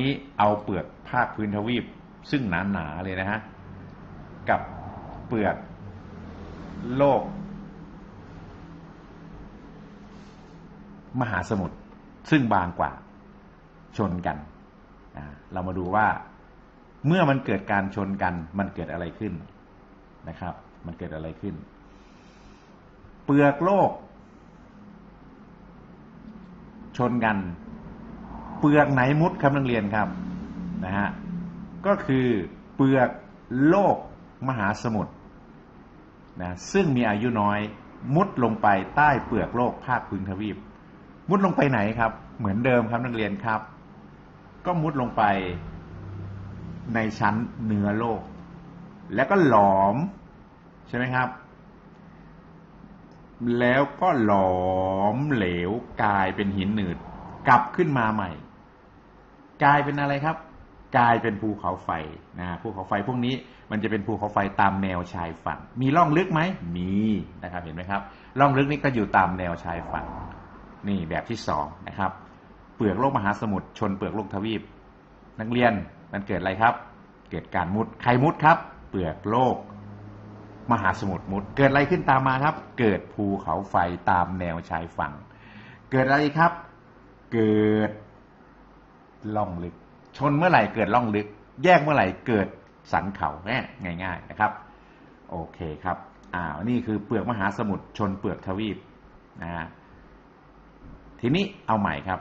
นี้เอาเปลือกภาคพื้นทวีปซึ่งหนาๆเลยนะฮะ กับเปลือกโลก มหาสมุทรซึ่งบางกว่าชนกัน เรามาดูว่าเมื่อมันเกิดการชนกัน มันเกิดอะไรขึ้นนะครับ มันเกิดอะไรขึ้น เปลือกโลก ชนกัน เปลือกไหนมุดครับนักเรียนครับนะฮะก็คือเปลือกโลกมหาสมุทรนะซึ่งมีอายุน้อยมุดลงไปใต้เปลือกโลกภาคพื้นทวีป มุดลงไปไหนครับ เหมือนเดิมครับนักเรียนครับ ก็มุดลงไปในชั้นเหนือโลก แล้วก็หลอมใช่ไหมครับ แล้วก็หลอมเหลวกลายเป็นหินหนืด กลับขึ้นมาใหม่ กลายเป็นอะไรครับ กลายเป็นภูเขาไฟนะภูเขาไฟพวกนี้มันจะเป็นภูเขาไฟตามแนวชายฝั่ง มีร่องลึกไหมมีนะครับเห็นไหมครับร่องลึกนี้ก็อยู่ตามแนวชายฝั่ง นี่แบบที่สองนะครับ เปลือกโลกมหาสมุทรชนเปลือกโลกทวีป นักเรียนมันเกิดอะไรครับ เกิดการมุดใครมุดครับ เปลือกโลกมหาสมุทรมุด เกิดอะไรขึ้นตามมาครับ เกิดภูเขาไฟตามแนวชายฝั่ง เกิดอะไรครับ เกิดล่องลึก ชนเมื่อไหร่เกิดล่องลึก แยกเมื่อไหร่เกิดสันเขาแง่ง่าย ๆนะครับ โอเคครับอ้าวนี่คือเปลือกมหาสมุทรชนเปลือกทวีปนะฮะทีนี้เอาใหม่ครับ